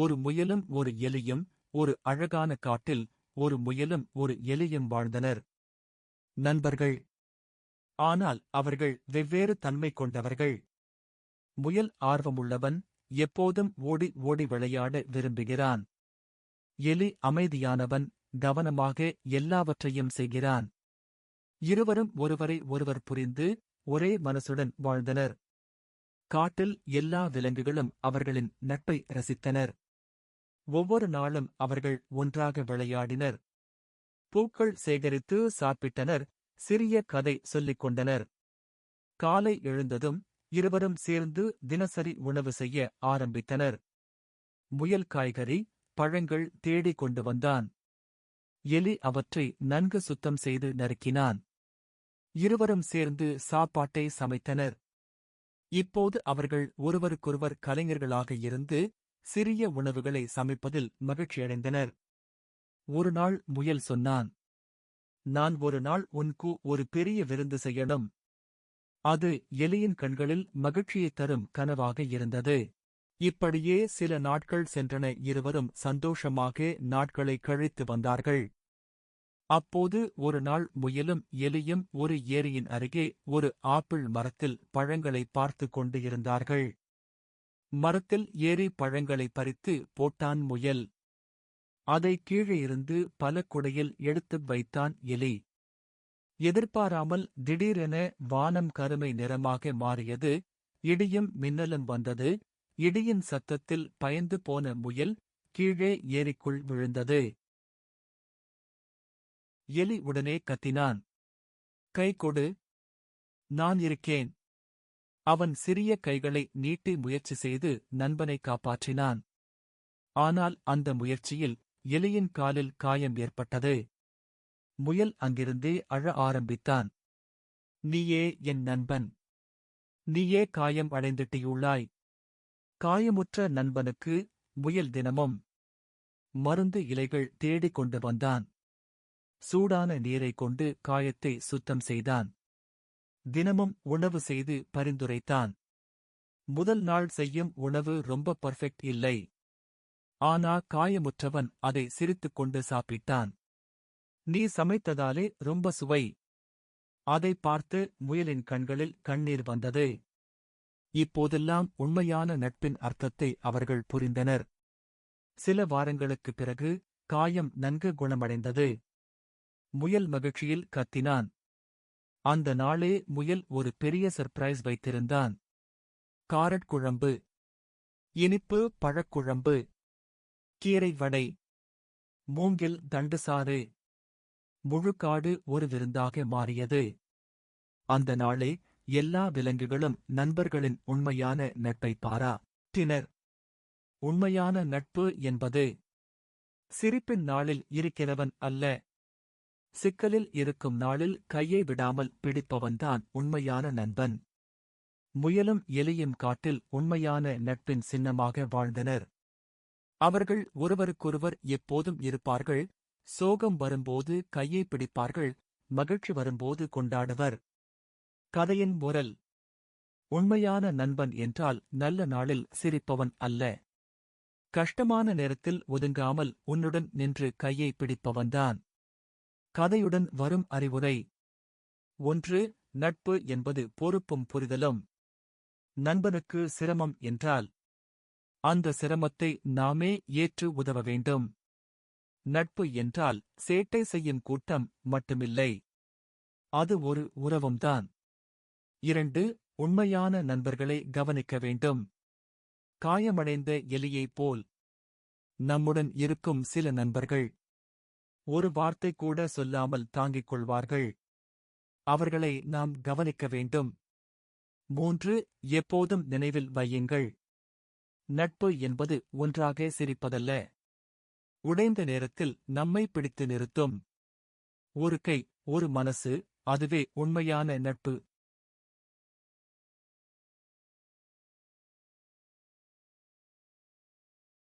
ஒரு முயலும் ஒரு எலியும் ஒரு அழகான காட்டில் ஒரு முயலும் ஒரு எலியும் வாழ்ந்தனர். நண்பர்கள் ஆனால் அவர்கள் வெவ்வேறு தன்மை கொண்டவர்கள். முயல் ஆர்வமுள்ளவன் எப்போதும் ஓடி ஓடி விளையாட விரும்புகிறான். எலி அமைதியானவன் கவனமாக எல்லாவற்றையும் செய்கிறான். இருவரும் ஒருவரை ஒருவர் புரிந்து ஒரே மனசுடன் வாழ்ந்தனர். காட்டில் எல்லா விலங்குகளும் அவர்களின் நட்பை ரசித்தனர். ஒவ்வொரு நாளும் அவர்கள் ஒன்றாக விளையாடினர். பூக்கள் சேகரித்து சாப்பிட்டனர். சிறிய கதை சொல்லிக் கொண்டனர். காலை எழுந்ததும் இருவரும் சேர்ந்து தினசரி உணவு செய்ய ஆரம்பித்தனர். முயல் காய்கறி பழங்கள் தேடிக் கொண்டு வந்தான். எலி அவற்றை நன்கு சுத்தம் செய்து நறுக்கினான். இருவரும் சேர்ந்து சாப்பாட்டை சமைத்தனர். இப்போது அவர்கள் ஒருவருக்கொருவர் கலைஞர்களாக இருந்து சிறிய உணவுகளை சமைப்பதில் மகிழ்ச்சியடைந்தனர். ஒரு நாள் முயல் சொன்னான் நான் ஒரு நாள் உன்கு ஒரு பெரிய விருந்து செய்யணும். அது எலியின் கண்களில் மகிழ்ச்சியைத் தரும் கனவாக இருந்தது. இப்படியே சில நாட்கள் சென்றன இருவரும் சந்தோஷமாக நாட்களை கழித்து வந்தார்கள். அப்போது ஒரு நாள் முயலும் எலியும் ஒரு ஏரியின் அருகே ஒரு ஆப்பிள் மரத்தில் பழங்களை பார்த்துக் கொண்டு இருந்தார்கள் மரத்தில் ஏறி பழங்களை பறித்து போட்டான் முயல். அதை கீழே இருந்து பல குடையில் எடுத்து வைத்தான் எலி. எதிர்பாராமல் திடீரென வானம் கருமை நிறமாக மாறியது. இடியும் மின்னலும் வந்தது. இடியின் சத்தத்தில் பயந்து போன முயல் கீழே ஏரிக்குள் விழுந்தது. எலி உடனே கத்தினான். கை கொடு. நான் இருக்கேன். அவன் சிறிய கைகளை நீட்டி முயற்சி செய்து நண்பனை காப்பாற்றினான். ஆனால் அந்த முயற்சியில் எலியின் காலில் காயம் ஏற்பட்டது. முயல் அங்கிருந்தே அழ ஆரம்பித்தான். நீயே என் நண்பன். நீயே காயம் அடைந்திட்டியுள்ளாய். காயமுற்ற நண்பனுக்கு முயல் தினமும் மருந்து இலைகள் தேடிக் கொண்டு வந்தான். சூடான நீரைக் கொண்டு காயத்தை சுத்தம் செய்தான். தினமும் உணவு செய்து பரிந்துரைத்தான். முதல் நாள் செய்யும் உணவு ரொம்ப பர்ஃபெக்ட் இல்லை. ஆனா காயமுற்றவன் அதை சிரித்துக் கொண்டு சாப்பிட்டான். நீ சமைத்ததாலே ரொம்ப சுவை. அதை பார்த்து முயலின் கண்களில் கண்ணீர் வந்தது. இப்போதெல்லாம் உண்மையான நட்பின் அர்த்தத்தை அவர்கள் புரிந்தனர். சில வாரங்களுக்குப் பிறகு காயம் நன்கு குணமடைந்தது. முயல் மகிழ்ச்சியில் கத்தினான். அந்த நாளே முயல் ஒரு பெரிய சர்ப்ரைஸ் வைத்திருந்தான். காரட் குழம்பு இனிப்பு பழக்குழம்பு கீரை வடை மூங்கில் தண்டுசாறு முழுக்காடு ஒரு விருந்தாக மாறியது. அந்த நாளே எல்லா விலங்குகளும் நண்பர்களின் உண்மையான நட்பை பாராட்டினர் உண்மையான நட்பு என்பது சிரிப்பின் நாளில் இருக்கிறவன் அல்ல சிக்கலில் இருக்கும் நாளில் கையை விடாமல் பிடிப்பவன்தான் உண்மையான நண்பன். முயலும் எலியும் காட்டில் உண்மையான நட்பின் சின்னமாக வாழ்ந்தனர். அவர்கள் ஒருவருக்கொருவர் எப்போதும் இருப்பார்கள் சோகம் வரும்போது கையை பிடிப்பார்கள் மகிழ்ச்சி வரும்போது கொண்டாடுவர். கதையின் முரல். உண்மையான நண்பன் என்றால் நல்ல நாளில் சிரிப்பவன் அல்ல. கஷ்டமான நேரத்தில் ஒதுங்காமல் உன்னுடன் நின்று கையை பிடிப்பவன்தான். கதையுடன் வரும் அறிவுரை. ஒன்று நட்பு என்பது பொறுப்பும் புரிதலும். நண்பனுக்கு சிரமம் என்றால் அந்த சிரமத்தை நாமே ஏற்று உதவ வேண்டும். நட்பு என்றால் சேட்டை செய்யும் கூட்டம் மட்டுமில்லை. அது ஒரு உறவும்தான். இரண்டு உண்மையான நண்பர்களை கவனிக்க வேண்டும். காயமடைந்த எலியைப் போல். நம்முடன் இருக்கும் சில நண்பர்கள் ஒரு வார்த்தை கூட சொல்லாமல் தாங்கிக் கொள்வார்கள். அவர்களை நாம் கவனிக்க வேண்டும். மூன்று எப்போதும் நினைவில் வையுங்கள். நட்பு என்பது ஒன்றாக சிரிப்பதல்ல. உடைந்த நேரத்தில் நம்மை பிடித்து நிறுத்தும். ஒரு கை ஒரு மனசு அதுவே உண்மையான நட்பு.